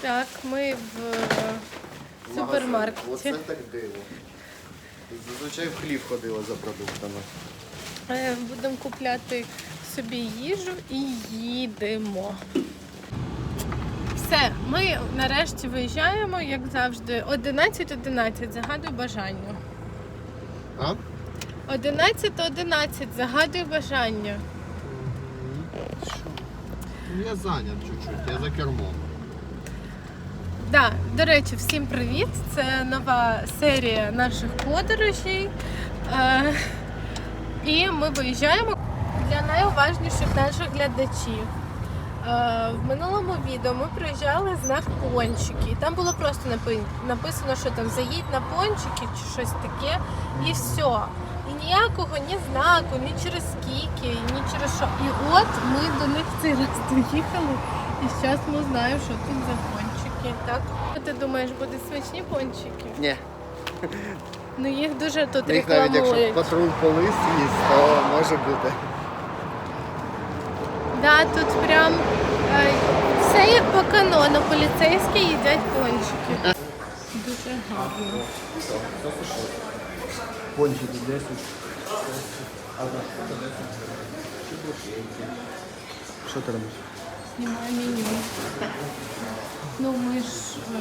Так, ми в е, супермаркеті. Оце так диво. Зазвичай в хлів ходила за продуктами. Е, Будемо купляти собі їжу і їдемо. Все, ми нарешті виїжджаємо, як завжди. 11.11, загадуй бажання. А? 11.11, загадуй бажання. Я зайнят чуть-чуть, я за кермом. Да, до речі, всім привіт! Це нова серія наших подорожей. Е, і ми виїжджаємо для найуважніших наших глядачів. Е, в минулому відео ми приїжджали знак пончики. Там було просто написано, що там заїдь на пончики чи щось таке, і все. І ніякого ні знаку, ні через скільки, ні через що. І от ми до них цей раз доїхали, і зараз ми знаємо, що тут за пончики. Так? Ти думаєш, будуть смачні пончики? Ні. Ну їх дуже тут Їх навіть якщо рекламують. патруль полис їсть, то може бути. Да, тут прям е, все як по канону. Поліцейські їдять пончики. Дуже гарно. Пончики 10. Що ти робиш? Знімаю меню. Ну ми ж. Е,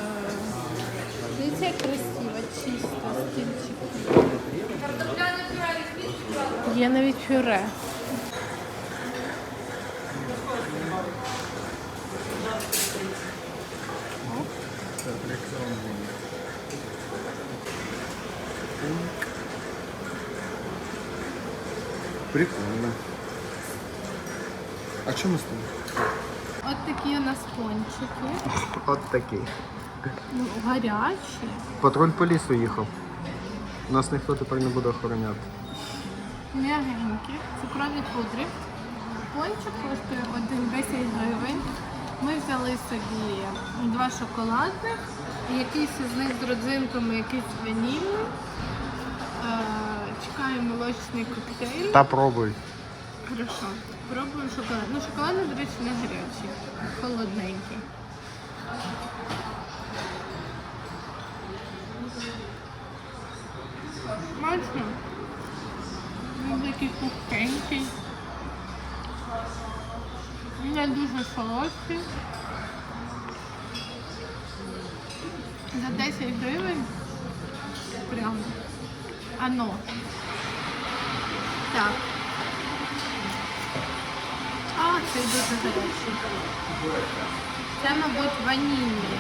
дивіться, як красиво, чисто, стільчик. Є навіть пюре. Прикольно. А чому з тобою? От такі у нас пончики. От такий. Ну, гарячі. Патруль по лісу їхав. Нас ніхто тепер не буде охороняти. М'ягенькі, цукрові пудри. Пончик коштує 1,10 гривень. Ми взяли собі два шоколадних, якийсь із них з родзинками, якийсь ванільний. Е, Чекаємо молочний коктейль. Та пробуй. Хорошо. Пробуємо шоколад. Ну, шоколадний, до речі, не гарячий, холодненький. Смачно. Він такий пухкенький. Не дуже солодкий. За 10 гривень. Прямо. Ано. Так. Це дуже гарячий. Це, мабуть, ванільний.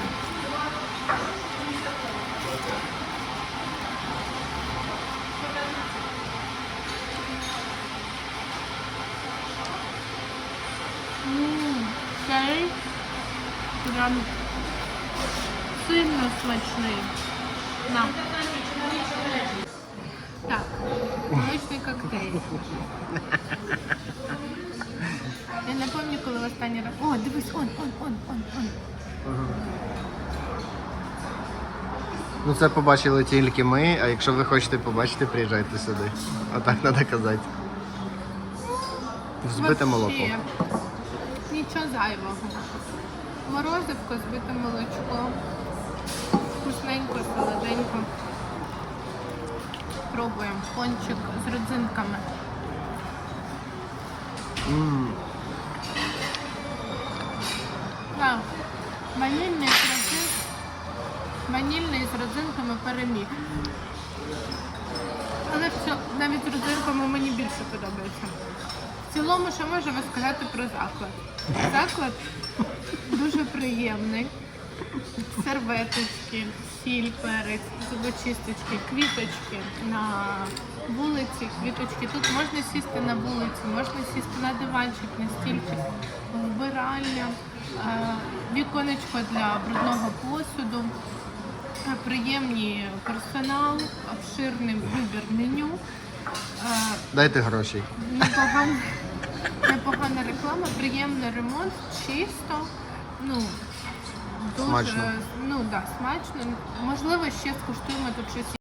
Ммм, цей прям сильно смачний. На. Так, молочний коктейль. Останній раз. О, дивись, он, он, он, он, он. Ну це побачили тільки ми, а якщо ви хочете побачити, приїжджайте сюди. Отак треба казати. Взбите молоко. Вообще, Нічого зайвого. Морозивко, збите молочко. Вкусненько, солоденько. Пробуємо. Пончик з родзинками. М, Так, ванільний з родзин... Ванільний з родзинками переміг. Але все, навіть з родзинками мені більше подобається. В цілому, що можемо сказати про заклад? Заклад дуже приємний. Серветочки, сіль, перець, зубочисточки, квіточки на вулиці, квіточки. Тут можна сісти на вулиці, можна сісти на диванчик, на стільчик, вбиральня, віконечко для брудного посуду, е, приємний персонал, обширний вибір меню. Е, Дайте грошей. Непогана, непогана реклама, приємний ремонт, чисто. Ну, дуже, Смачно. ну да, смачно. Можливо, ще скуштуємо тут щось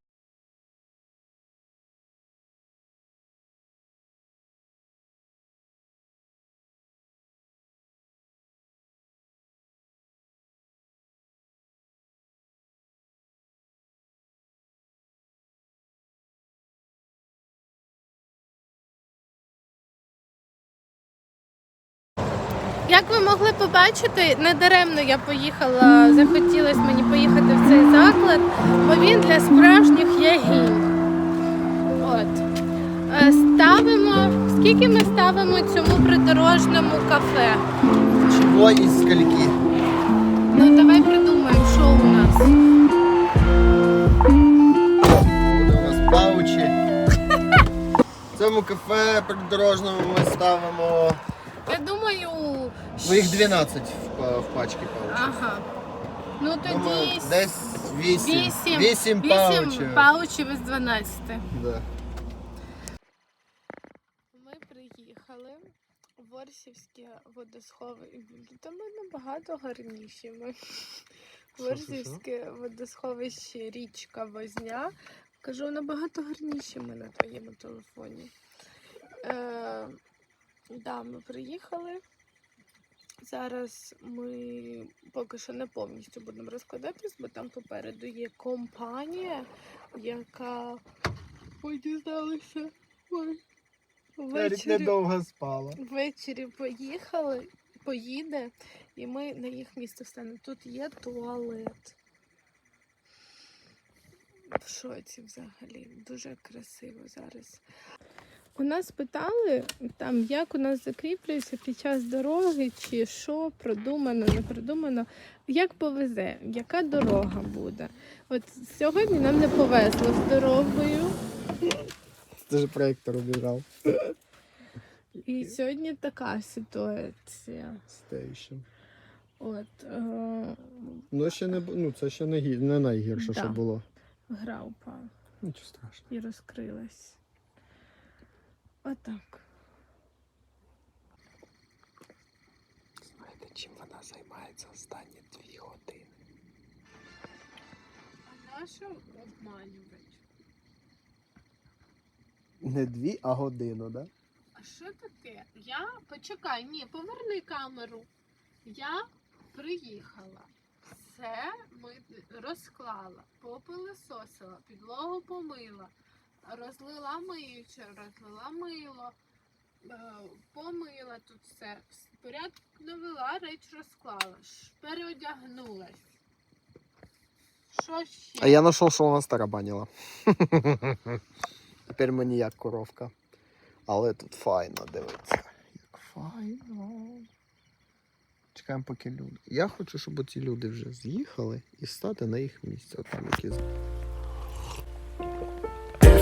Як ви могли побачити, недаремно я поїхала, захотілося мені поїхати в цей заклад, бо він для справжніх ягінь. От. Е, Ставимо. Скільки ми ставимо цьому придорожному кафе? Чого і скільки? Ну давай придумаємо, що у нас. Буде у нас паучі. Цьому кафе придорожному ми ставимо. Я думаю. Ну їх 12 в, па- в пачці паучі. Ага. Ну Думаю, тоді десь 8. вісім. 8 паучів. паучів із 12. Да. Ми приїхали в Ворсівське водосховище. Там ми набагато гарніші. Ми. що, Ворсівське водосховище річка Возня. Кажу, набагато гарніші ми на твоєму телефоні. Е, да, ми приїхали. Зараз ми поки що не повністю будемо розкладатись, бо там попереду є компанія, яка дізналася. Ввечері, недовго спала. ввечері поїхали, поїде, і ми на їх місце встанемо. Тут є туалет. В шоці взагалі. Дуже красиво зараз. У нас питали там, як у нас закріплюється під час дороги, чи що продумано, не продумано, як повезе, яка дорога буде. От сьогодні нам не повезло з дорогою. Ти ж проєктор обіграв. І сьогодні така ситуація. Стейшн. От е, Ну, ще не, ну, це ще не, не найгірше, Да. що було. гра упала Нічого страшного. і розкрилась. Отак. Знаєте, чим вона займається останні дві години? А нащо обманювати? Не дві, а годину, да? А що таке? Я почекай, ні, поверни камеру. Я приїхала. Все ми розклала, попилисосила, підлогу помила, розлила миюче, розлила мило, е, помила тут все. Порядок навела, реч розклала, переодягнулась. Що ще? А я знайшов, що вона старабанила. Тепер мені як коровка. Але тут файно дивиться. Як файно. Чекаємо, поки люди. Я хочу, щоб ці люди вже з'їхали і стати на їх місце. От там.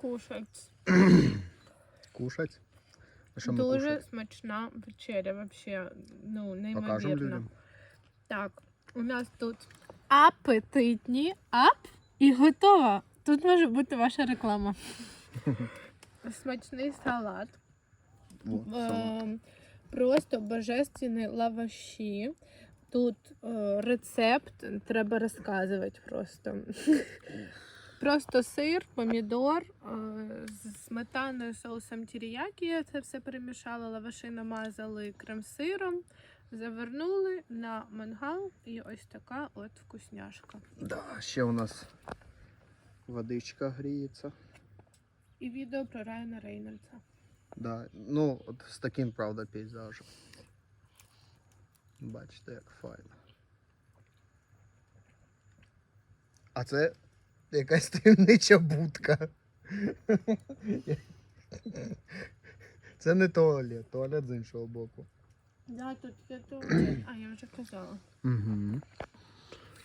Кушать. Кушать? А що ми Дуже смачна вечеря, вообще, ну, Покажемо неймовірно. людям. Так, у нас тут апетитні ап і готова. Тут може бути ваша реклама. Смачний салат. О, салат. Е, Просто божественні лаваші. Тут е, рецепт треба розказувати просто. Просто сир, помідор е, з сметаною, соусом тіріякі. Я це все перемішала, лаваші намазали крем-сиром, завернули на мангал і ось така от вкусняшка. Да, ще у нас водичка гріється. І відео про Райана Рейнольдса. Да. Ну, от з таким, правда, пейзажем. Бачите, як файно. А це якась таємнича будка. Це не туалет, туалет з іншого боку. Да, тут є туалет. А, я вже казала. Угу.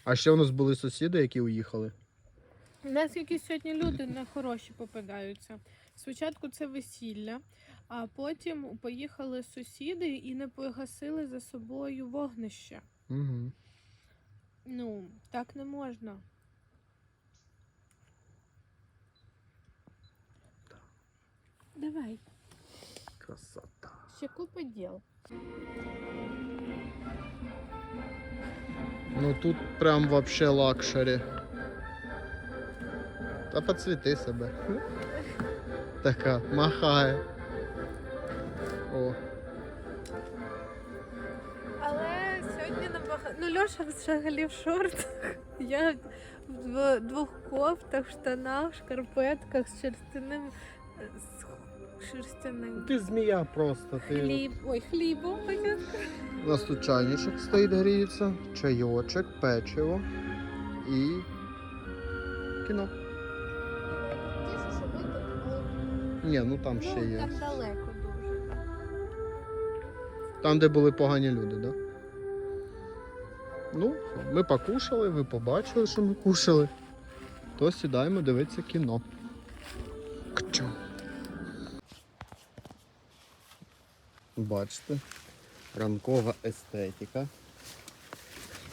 А ще у нас були сусіди, які уїхали. У нас якісь сьогодні люди нехороші попадаються. Спочатку це весілля, а потім поїхали сусіди і не погасили за собою вогнище. Угу. Ну, так не можна. Давай, Красота. ще купа діл. Ну тут прям вообще лакшері. Та поцвіти себе. Така, махає. О. Але сьогодні набагато. Ну, Льоша взагалі в шортах. Я в двох кофтах, штанах, шкарпетках з шерстяним. з шерстяним. Ти змія просто. Ти... Хліб. Ой, хлібом понятно. У нас тут чайничок стоїть, гріється, чайочок, печиво і кіно. Ні, ну там ще Ну, є. там далеко дуже. Там, де були погані люди, так? Да? Ну, ми покушали, ви побачили, що ми кушали. То сідаємо дивитися кіно. Кчу. Бачите, ранкова естетика.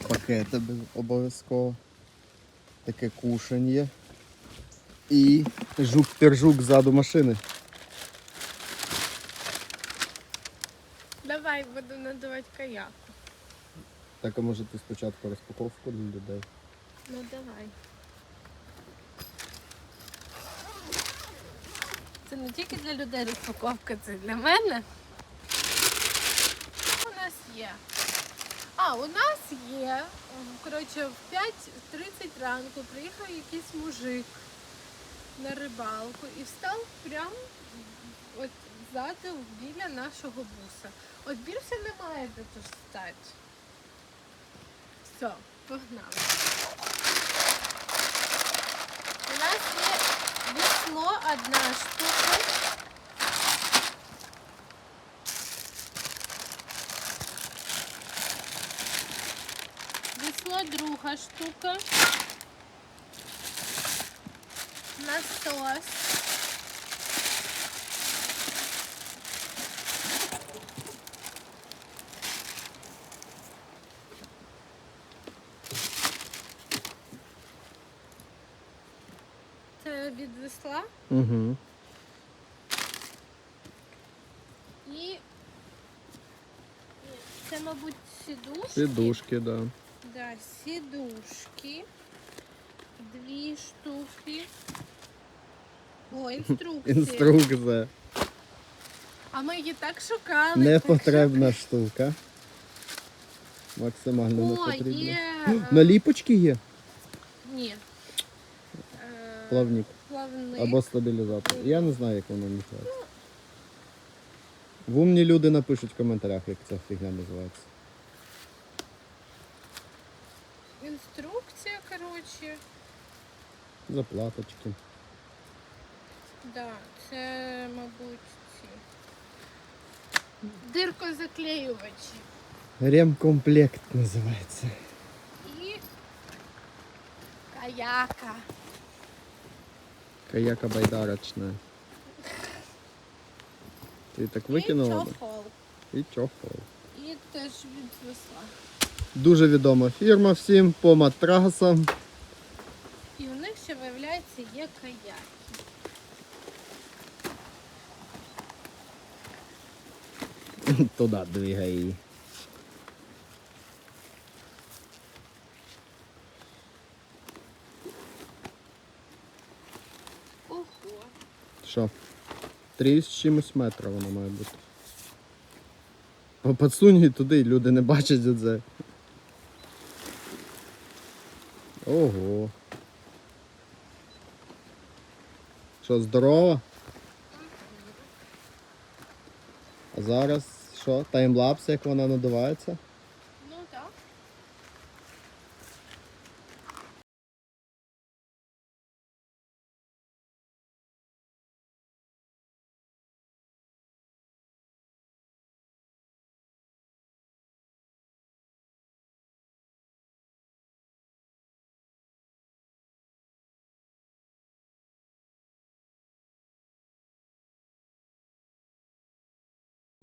Пакети обов'язково. Таке кушання. І жук-пержук ззаду машини. Давай буду надавати каяк. Так, а може ти спочатку розпаковку для людей? Ну давай. Це не тільки для людей розпаковка, це для мене. Є? А, у нас є. Коротше, в 5.30 ранку приїхав якийсь мужик на рибалку і встав прямо от ззаду біля нашого буса. От більше немає де тут стати. Все, погнали. У нас є весло одна штука. Весло друга штука. Насос. Це від весла. Угу. І це, мабуть, сідушки. Сідушки, да. Да, сідушки. Дві штуки. О, інструкція. Інструкція. А ми її так шукали. Не так штука. Максимально не О, потрібна. є. е, Наліпочки є? Ні. Е, Плавник. Плавник. Або стабілізатор. Я не знаю, як воно називається. В умні люди напишуть в коментарях, як ця фігня називається. Інструкція, коротше. Заплаточки. Да, це, мабуть, ці. Диркозаклеювачі. Ремкомплект називається. І каяка. Каяка байдарочна. Ти так викинула? І чохол. І чохол. І теж від весла. Дуже відома фірма всім по матрасам. І у них ще виявляється є каяки. Туди двигай її. Ого. Що? Три з чимось метра воно має бути. По- Подсунь її туди, люди не бачать це. Ого. Що, здорово? А зараз що? Таймлапс, як вона надувається?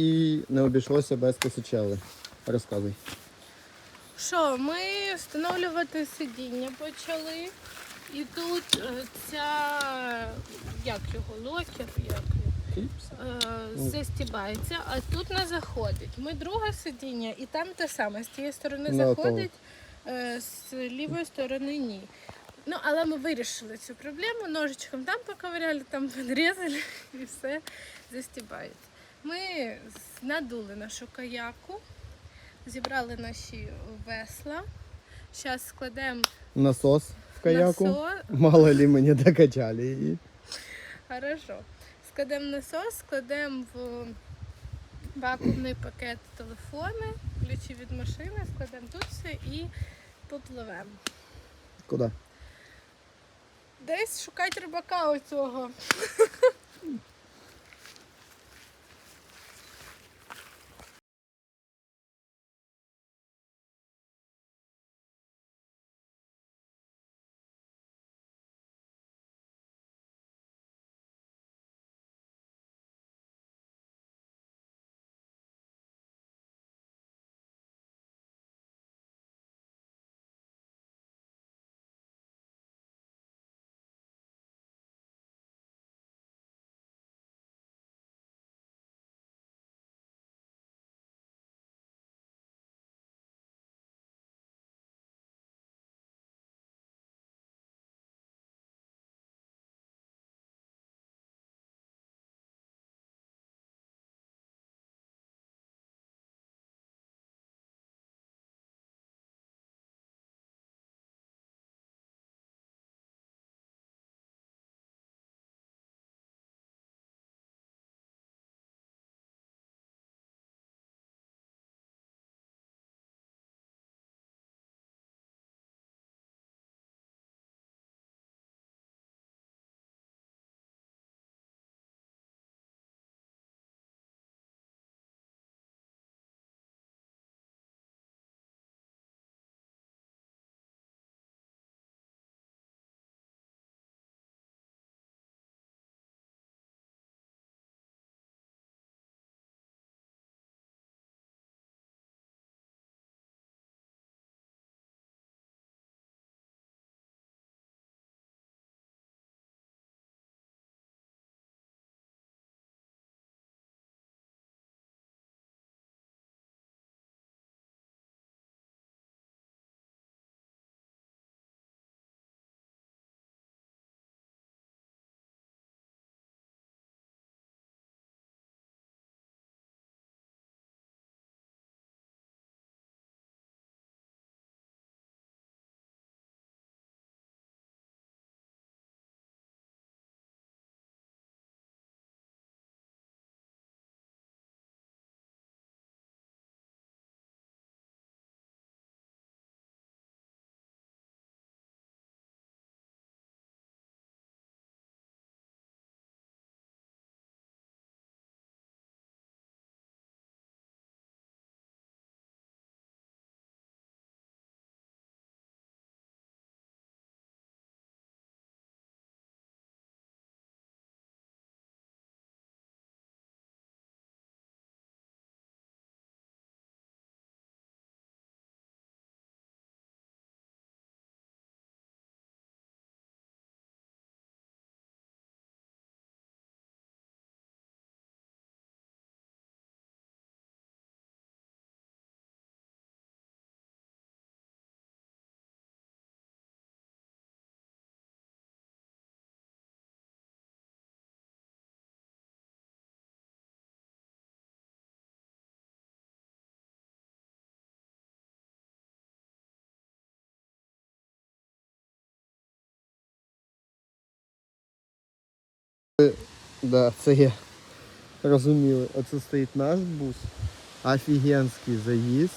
І не обійшлося без косичели. Розказуй. Що, ми встановлювати сидіння почали. І тут е, ця як його локер, як його? Е, застібається, а тут не заходить. Ми друге сидіння, і там те саме. З тієї сторони Ну, заходить, е, з лівої сторони ні. Ну, але ми вирішили цю проблему. Ножичком там поковыряли, там підрізали і все застібається. Ми надули нашу каяку, зібрали наші весла. Зараз складемо Насос в каяку. насос. Мало ли мені докачали її. Хорошо. Складемо насос, складемо в вакуумний пакет телефони, ключі від машини, складемо тут все і попливемо. Куди? Десь шукати рибака оцього. Да, це є. Розуміли. Оце стоїть наш бус. Офігенський заїзд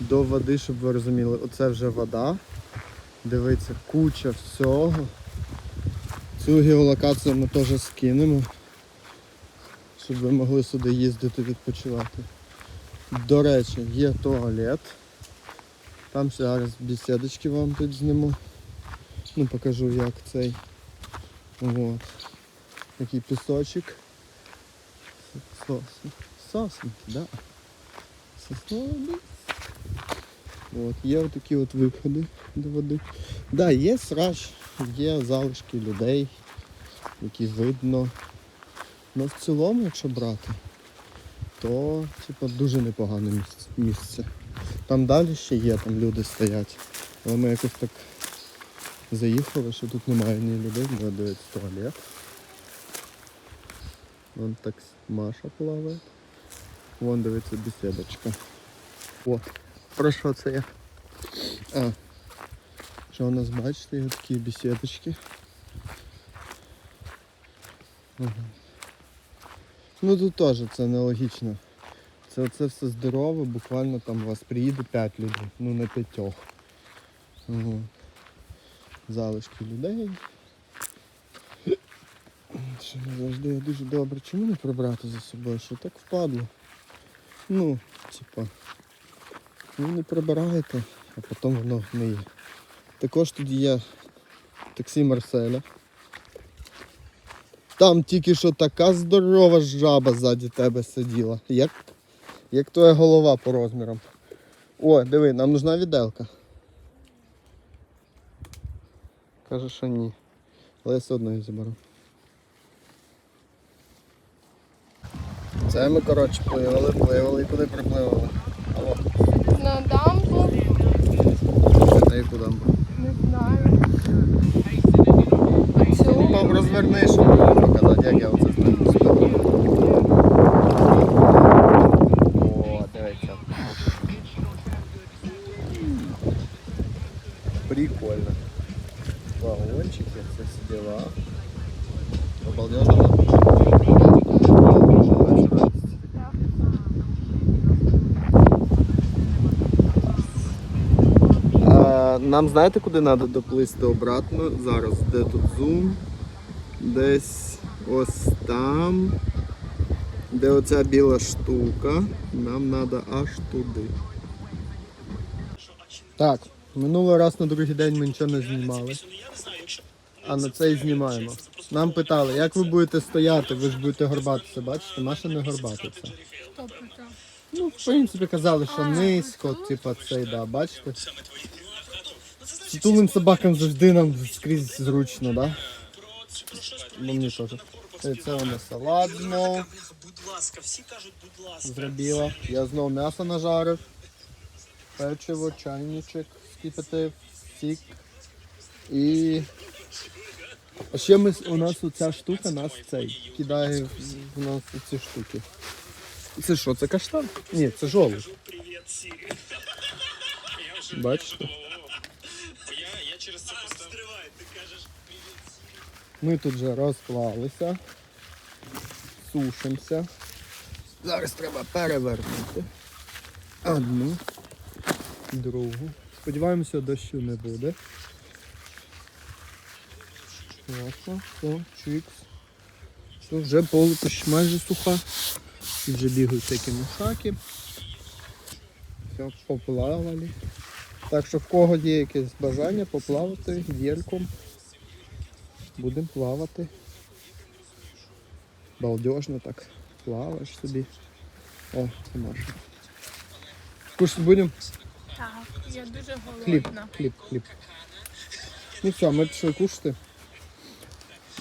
до води, щоб ви розуміли. Оце вже вода. Дивіться, куча всього. Цю геолокацію ми теж скинемо, щоб ви могли сюди їздити відпочивати. До речі, є туалет. Там зараз бесідочки вам тут зніму. Ну покажу як цей. Вот. Такий пісочок. Сосенки, да. Сосновий. От, є отакі от виходи до води. Да, є срач, є залишки людей, які видно. Ну в цілому, якщо брати, то типу, дуже непогане місце. Там далі ще є, там люди стоять. Але ми якось так заїхали, що тут немає ні людей, бо дивиться туалет. Вон так Маша плаває. Вон дивиться беседочка. О, про що це я? А. Що у нас бачите, є такі беседочки. Ага. Ну тут теж це нелогічно. Це, це все здорове, буквально там у вас приїде 5 людей, ну не п'ятьох. Ага. Залишки людей. Що не дуже добре. Чому не прибрати за собою? Що так впадло? Ну, типа. Ну не прибираєте, а потім воно гниє. Також тут є таксі Марселя. Там тільки що така здорова жаба ззаді тебе сиділа. Як, як твоя голова по розмірам. О, диви, нам нужна віделка. Каже, що ні. Але я все одно її заберу. Це ми, коротше, пливали, пливали і куди припливали. Алло, На дамбу, на яку дамбу? не знаю. Розверни, щоб показати, як я оце знаю. О, дивіться. Прикольно. Вагончики, це всі діла. Обалденно. А, Нам знаєте, куди треба доплисти обратно? Зараз, де тут зум? Десь ось там. Де оця біла штука. Нам треба аж туди. Так, минулий раз на другий день ми нічого не знімали. А на цей знімаємо. Нам питали, як ви будете стояти, ви ж будете горбатися, бачите? Маша не горбатиться. Ну, в принципі, казали, що низько, типа цей, да, бачите? Тулим собакам завжди нам скрізь зручно, да? Мені теж. Це, це у нас салат знов Будь ласка, всі кажуть, будь ласка. зробила. Я знов м'ясо нажарив. Печиво, чайничок скипятив, сік. І. А ще ми, у нас оця штука нас цей кидає в, в нас ці штуки. Це що, це каштан? Ні, це жолудь. Бачите? Через це поставив. Стривай, ти кажеш привіт, Ми тут вже розклалися, сушимося. Зараз треба перевернути. Одну, другу. Сподіваємося, дощу не буде. Ясно, все, чикс. Все, вже полутощ майже суха. І Вже бігають всякі мушаки. Все, поплавали. Так що в кого є якесь бажання поплавати гірком. Будемо плавати. Балдежно так. Плаваєш собі. О, це Маша. Кушать будемо? Так, я дуже Хліб, голодна. хліб, хліб. Ну все, ми пішли кушати.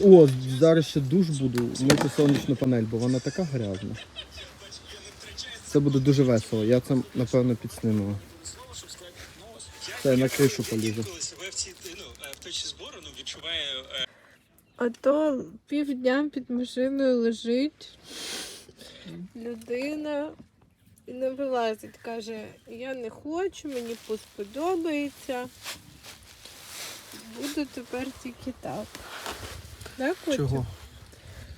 О, зараз ще душ буду мити сонячну панель, бо вона така грязна. Це буде дуже весело. Я це напевно підсниму. Це на кришу полізу. Себе в цій ну, е, в точці збору ну, відчуваю е, А то півдня під машиною лежить людина і не вилазить. Каже, я не хочу, мені сподобається. Буду тепер тільки так. Так? Чого?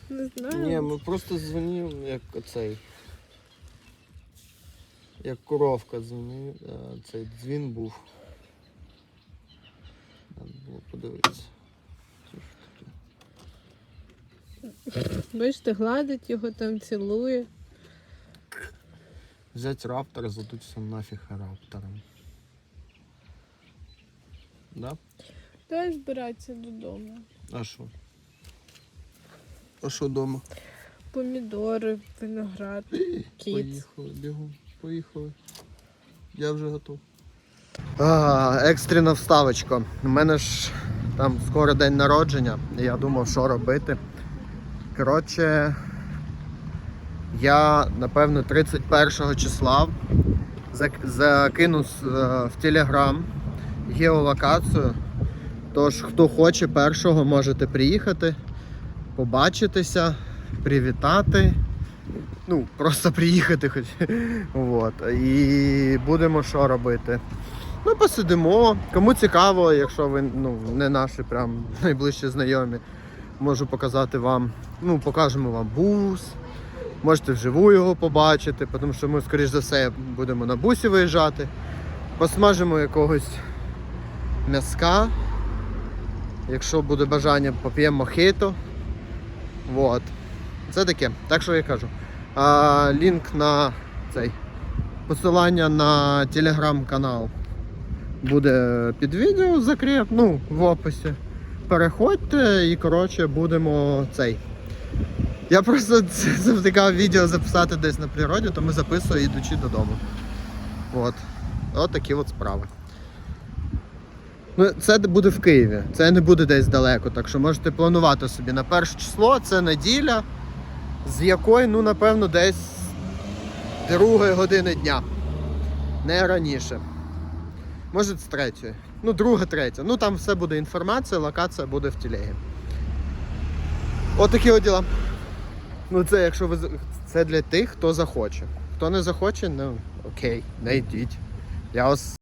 Не знаю. Ні, ми просто дзвонив, як оцей. Як коровка дзвонив, цей дзвін був. Подивитися. Бачите, гладить його там, цілує. Взять раптора, задуться нафіг раптором. Да? Давай збиратися додому. А що? А що вдома? Помідори, виноград, кіт. Поїхали, бігом, поїхали. Я вже готов. А, екстрена вставочка. У мене ж там скоро день народження, і я думав, що робити. Коротше, Я, напевно, 31 числа зак- закину е, в Телеграм геолокацію. Тож, хто хоче першого, можете приїхати, побачитися, привітати. Ну, просто приїхати хоч. От. І будемо що робити. Ну, посидимо. Кому цікаво, якщо ви ну, не наші прям найближчі знайомі, можу показати вам. Ну, покажемо вам бус. Можете вживу його побачити, тому що ми, скоріш за все, будемо на бусі виїжджати. Посмажимо якогось м'язка. Якщо буде бажання, поп'ємо мохито. Вот. Це таке. Так що я кажу. А, лінк на цей. Посилання на телеграм-канал буде під відео закріп, ну, в описі. Переходьте і, коротше, будемо цей. Я просто завтикав відео записати десь на природі, тому записую ідучи додому. От. От такі от справи. Ну, це буде в Києві, це не буде десь далеко, так що можете планувати собі на перше число, це неділя, з якої, ну, напевно, десь другої години дня. Не раніше. Може, з третьої. Ну, друга, третя. Ну там все буде інформація, локація буде в тілегі. От такі от діла. Ну, це якщо ви це для тих, хто захоче. Хто не захоче, ну окей, не йдіть. Я вас